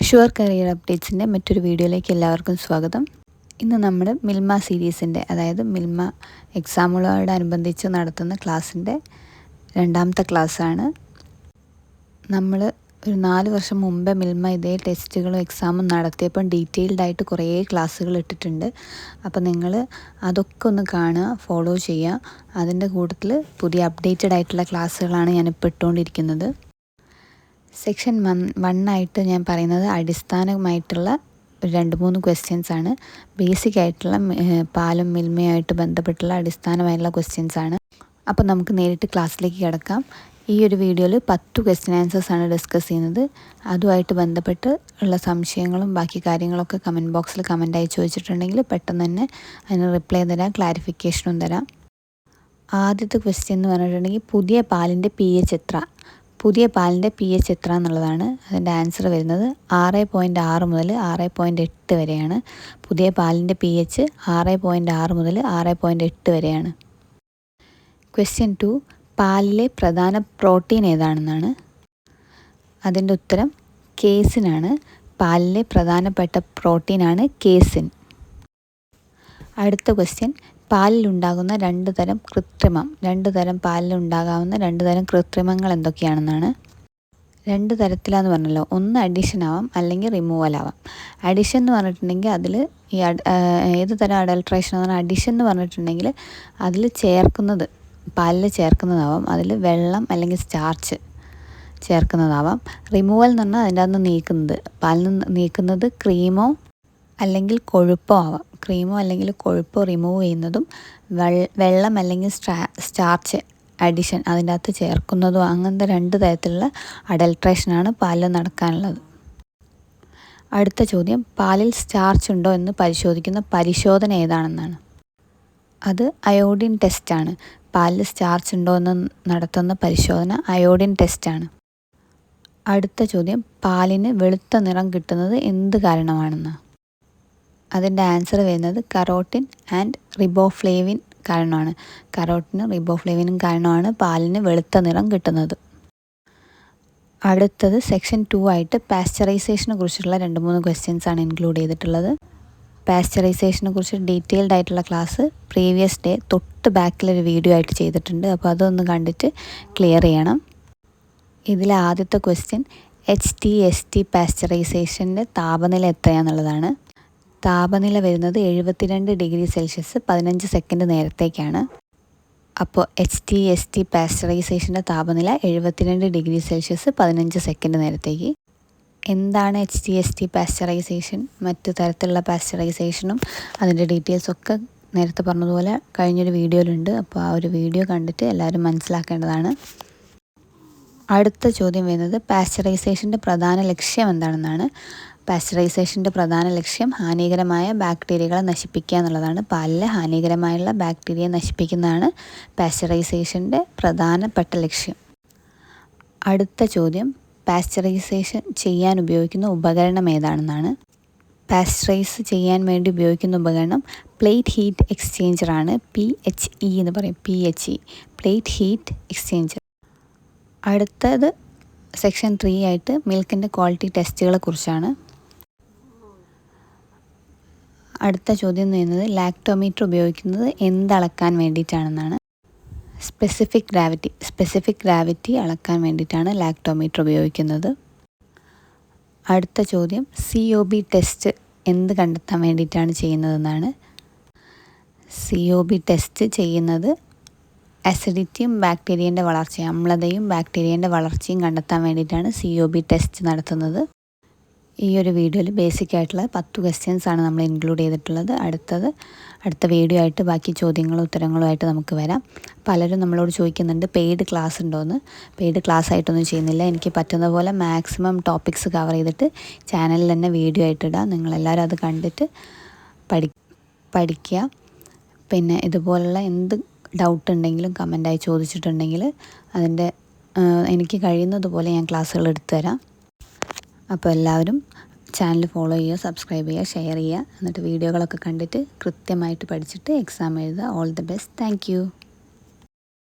Sure career അപ്ഡേറ്റ്സിന്റെ മറ്റൊരു വീഡിയോയിലേക്ക് എല്ലാവർക്കും സ്വാഗതം. ഇന്ന് നമ്മൾ മിൽമ സീരീസിന്റെ അതായത് മിൽമ എക്സാമുകളോടനുബന്ധിച്ച് നടത്തുന്ന ക്ലാസ്സിന്റെ രണ്ടാമത്തെ ക്ലാസ്സാണ്. നമ്മൾ ഒരു നാല് വർഷം മുമ്പേ മിൽമ ഇതേ ടെസ്റ്റുകളും എക്സാമും നടത്തിയപ്പം ഡീറ്റെയിൽഡായിട്ട് കുറേ ക്ലാസ്സുകൾ ഇട്ടിട്ടുണ്ട്. അപ്പോൾ നിങ്ങൾ അതൊക്കെ ഒന്ന് കാണുക ഫോളോ ചെയ്യുക. അതിന്റെ കൂട്ടത്തിൽ പുതിയ അപ്ഡേറ്റഡ് ആയിട്ടുള്ള ക്ലാസ്സുകളാണ് ഞാനിപ്പോൾ ഇട്ടുകൊണ്ടിരിക്കുന്നത്. സെക്ഷൻ വൺ വണ്ണായിട്ട് ഞാൻ പറയുന്നത് അടിസ്ഥാനമായിട്ടുള്ള രണ്ട് മൂന്ന് ക്വസ്റ്റ്യൻസ് ആണ്. ബേസിക് ആയിട്ടുള്ള പാലും മിൽമയുമായിട്ട് ബന്ധപ്പെട്ടുള്ള അടിസ്ഥാനമായിട്ടുള്ള ക്വസ്റ്റ്യൻസ് ആണ്. അപ്പോൾ നമുക്ക് നേരിട്ട് ക്ലാസ്സിലേക്ക് കിടക്കാം. ഈ ഒരു വീഡിയോയിൽ പത്ത് ക്വസ്റ്റ്യൻ ആൻസേഴ്സ് ആണ് ഡിസ്കസ് ചെയ്യുന്നത്. അതുമായിട്ട് ബന്ധപ്പെട്ട് ഉള്ള സംശയങ്ങളും ബാക്കി കാര്യങ്ങളൊക്കെ കമന്റ് ബോക്സിൽ കമന്റായി ചോദിച്ചിട്ടുണ്ടെങ്കിൽ പെട്ടെന്ന് തന്നെ അതിന് റിപ്ലൈ തരാം ക്ലാരിഫിക്കേഷനും തരാം. ആദ്യത്തെ ക്വസ്റ്റ്യൻ എന്ന് പറഞ്ഞിട്ടുണ്ടെങ്കിൽ പുതിയ പാലിന്റെ പി എച്ച് എത്ര? പുതിയ പാലിന്റെ പി എച്ച് എത്ര എന്നുള്ളതാണ് അതിന്റെ ആൻസർ വരുന്നത്. ആറ് പോയിന്റ് ആറ് മുതൽ ആറ് പോയിന്റ് എട്ട് വരെയാണ്. പുതിയ പാലിന്റെ പി എച്ച് ആറ് പോയിന്റ് ആറ് മുതൽ ആറ് പോയിന്റ് എട്ട് വരെയാണ്. ക്വസ്റ്റ്യൻ ടു പാലിലെ പ്രധാന പ്രോട്ടീൻ ഏതാണെന്നാണ്? അതിന്റെ ഉത്തരം കേസിനാണ് പാലിലെ പ്രധാനപ്പെട്ട പ്രോട്ടീനാണ് കേസിൻ. അടുത്ത ക്വസ്റ്റ്യൻ പാലിലുണ്ടാകുന്ന രണ്ട് തരം കൃത്രിമം. രണ്ട് തരം പാലിലുണ്ടാകാവുന്ന രണ്ട് തരം കൃത്രിമങ്ങൾ എന്തൊക്കെയാണെന്നാണ്. രണ്ട് തരത്തിലാന്ന് പറഞ്ഞല്ലോ. ഒന്ന് അഡീഷൻ ആവാം അല്ലെങ്കിൽ റിമൂവൽ ആവാം. അഡീഷൻ എന്ന് പറഞ്ഞിട്ടുണ്ടെങ്കിൽ അതിൽ ഈ ഏത് തരം അഡൾട്രേഷൻ എന്ന് പറഞ്ഞാൽ അഡീഷൻ എന്ന് പറഞ്ഞിട്ടുണ്ടെങ്കിൽ അതിൽ ചേർക്കുന്നത് പാലിൽ ചേർക്കുന്നതാവാം. അതിൽ വെള്ളം അല്ലെങ്കിൽ സ്റ്റാർച്ച് ചേർക്കുന്നതാവാം. റിമൂവൽ എന്ന് പറഞ്ഞാൽ അതിന്റെ അകത്ത് നീക്കുന്നത് പാലിൽ നിന്ന് നീക്കുന്നത് ക്രീമോ അല്ലെങ്കിൽ കൊഴുപ്പോ ആവാം. ക്രീമോ അല്ലെങ്കിൽ കൊഴുപ്പോ റിമൂവ് ചെയ്യുന്നതും വെള്ളം അല്ലെങ്കിൽ സ്റ്റാർച്ച് അഡിഷൻ അതിന്റെ അകത്ത് ചേർക്കുന്നതും അങ്ങനത്തെ രണ്ട് തരത്തിലുള്ള അഡൽട്രേഷനാണ് പാലിൽ നടക്കാനുള്ളത്. അടുത്ത ചോദ്യം പാലിൽ സ്റ്റാർച്ച് ഉണ്ടോ എന്ന് പരിശോധിക്കുന്ന പരിശോധന ഏതാണെന്നാണ്. അത് അയോഡിൻ ടെസ്റ്റാണ് പാലിൽ സ്റ്റാർച്ച് ഉണ്ടോ എന്ന് നടത്തുന്ന പരിശോധന അയോഡിൻ ടെസ്റ്റാണ് അടുത്ത ചോദ്യം പാലിന് വെളുത്ത നിറം കിട്ടുന്നത് എന്ത് കാരണമാണെന്ന്. അതിന്റെ ആൻസർ വരുന്നത് കറോട്ടിൻ ആൻഡ് റിബോഫ്ലേവിൻ കാരണമാണ്. കറോട്ടിനും റിബോഫ്ലേവിനും കാരണമാണ് പാലിന് വെളുത്ത നിറം കിട്ടുന്നത്. അടുത്തത് സെക്ഷൻ ടു ആയിട്ട് പാസ്ചറൈസേഷനെ കുറിച്ചുള്ള രണ്ട് മൂന്ന് ക്വസ്റ്റ്യൻസ് ആണ് ഇൻക്ലൂഡ് ചെയ്തിട്ടുള്ളത്. പാസ്ചറൈസേഷനെ കുറിച്ച് ഡീറ്റെയിൽഡ് ആയിട്ടുള്ള ക്ലാസ് പ്രീവിയസ് ഡേ തൊട്ട് ബാക്കിലൊരു വീഡിയോ ആയിട്ട് ചെയ്തിട്ടുണ്ട്. അപ്പോൾ അതൊന്ന് കണ്ടിട്ട് ക്ലിയർ ചെയ്യണം. ഇതിലെ ആദ്യത്തെ question H T S T പാസ്ചറൈസേഷന്റെ താപനില എത്രയാണെന്നുള്ളതാണ് താപനില വരുന്നത് എഴുപത്തിരണ്ട് ഡിഗ്രി സെൽഷ്യസ് പതിനഞ്ച് സെക്കൻഡ് നേരത്തേക്കാണ്. അപ്പോൾ എച്ച് ടി എസ് ടി പാസ്ചറൈസേഷന്റെ താപനില എഴുപത്തിരണ്ട് ഡിഗ്രി സെൽഷ്യസ് പതിനഞ്ച് സെക്കൻഡ് നേരത്തേക്ക്. എന്താണ് H T S T pasteurization മറ്റു തരത്തിലുള്ള പാസ്ചറൈസേഷനും അതിന്റെ ഡീറ്റെയിൽസൊക്കെ നേരത്തെ പറഞ്ഞതുപോലെ കഴിഞ്ഞൊരു വീഡിയോയിലുണ്ട്. അപ്പോൾ ആ ഒരു വീഡിയോ കണ്ടിട്ട് എല്ലാവരും മനസ്സിലാക്കേണ്ടതാണ്. അടുത്ത ചോദ്യം വരുന്നത് പാസ്ചറൈസേഷന്റെ പ്രധാന ലക്ഷ്യം എന്താണെന്നാണ്. പാസ്ചറൈസേഷന്റെ പ്രധാന ലക്ഷ്യം ഹാനികരമായ ബാക്ടീരിയകളെ നശിപ്പിക്കുക എന്നുള്ളതാണ്. പാലിലെ ഹാനികരമായുള്ള ബാക്ടീരിയ നശിപ്പിക്കുന്നതാണ് പാസ്ചറൈസേഷന്റെ പ്രധാനപ്പെട്ട ലക്ഷ്യം. അടുത്ത ചോദ്യം പാസ്ചറൈസേഷൻ ചെയ്യാൻ ഉപയോഗിക്കുന്ന ഉപകരണം ഏതാണെന്നാണ്. പാസ്ചറൈസ് ചെയ്യാൻ വേണ്ടി ഉപയോഗിക്കുന്ന ഉപകരണം പ്ലേറ്റ് ഹീറ്റ് എക്സ്ചേഞ്ചറാണ്. പി എച്ച് ഇ എന്ന് പറയും. P H E plate heat exchanger. അടുത്തത് സെക്ഷൻ ത്രീ ആയിട്ട് മിൽക്കിന്റെ ക്വാളിറ്റി ടെസ്റ്റുകളെ കുറിച്ചാണ്. അടുത്ത ചോദ്യം എന്ന് പറയുന്നത് ലാക്ടോമീറ്റർ ഉപയോഗിക്കുന്നത് എന്തളക്കാൻ വേണ്ടിയിട്ടാണെന്നാണ്. സ്പെസിഫിക് ഗ്രാവിറ്റി സ്പെസിഫിക് ഗ്രാവിറ്റി അളക്കാൻ വേണ്ടിയിട്ടാണ് ലാക്ടോമീറ്റർ ഉപയോഗിക്കുന്നത്. അടുത്ത ചോദ്യം സി ഒ ബി ടെസ്റ്റ് എന്ത് കണ്ടെത്താൻ വേണ്ടിയിട്ടാണ് ചെയ്യുന്നതെന്നാണ്. സി ഒ ബി ടെസ്റ്റ് ചെയ്യുന്നത് അസിഡിറ്റിയും ബാക്ടീരിയന്റെ വളർച്ചയും അമ്ലതയും ബാക്ടീരിയന്റെ വളർച്ചയും കണ്ടെത്താൻ വേണ്ടിയിട്ടാണ് സി ഒ ബി ടെസ്റ്റ് നടത്തുന്നത്. ഈ ഒരു വീഡിയോയിൽ ബേസിക് ആയിട്ടുള്ള പത്ത് ക്വസ്റ്റ്യൻസ് ആണ് നമ്മൾ ഇൻക്ലൂഡ് ചെയ്തിട്ടുള്ളത്. അടുത്തത് അടുത്ത വീഡിയോ ആയിട്ട് ബാക്കി ചോദ്യങ്ങളും ഉത്തരങ്ങളും ആയിട്ട് നമുക്ക് വരാം. പലരും നമ്മളോട് ചോദിക്കുന്നുണ്ട് പെയ്ഡ് ക്ലാസ് ഉണ്ടോയെന്ന് പെയ്ഡ് ക്ലാസ് ആയിട്ടൊന്നും ചെയ്യുന്നില്ല. എനിക്ക് പറ്റുന്ന പോലെ മാക്സിമം ടോപ്പിക്സ് കവർ ചെയ്തിട്ട് ചാനലിൽ തന്നെ വീഡിയോ ആയിട്ടിടാം നിങ്ങളെല്ലാവരും അത് കണ്ടിട്ട് പഠി പഠിക്കുക. പിന്നെ ഇതുപോലുള്ള എന്ത് ഡൗട്ട് ഉണ്ടെങ്കിലും കമന്റായി ചോദിച്ചിട്ടുണ്ടെങ്കിൽ അതിന്റെ എനിക്ക് കഴിയുന്നതുപോലെ ഞാൻ ക്ലാസ്സുകൾ എടുത്തു തരാം അപ്പോൾ എല്ലാവരും ചാനൽ ഫോളോ ചെയ്യുക സബ്സ്ക്രൈബ് ചെയ്യുക ഷെയർ ചെയ്യുക. എന്നിട്ട് വീഡിയോകളൊക്കെ കണ്ടിട്ട് കൃത്യമായിട്ട് പഠിച്ചിട്ട് എക്സാം എഴുതുക. All the best thank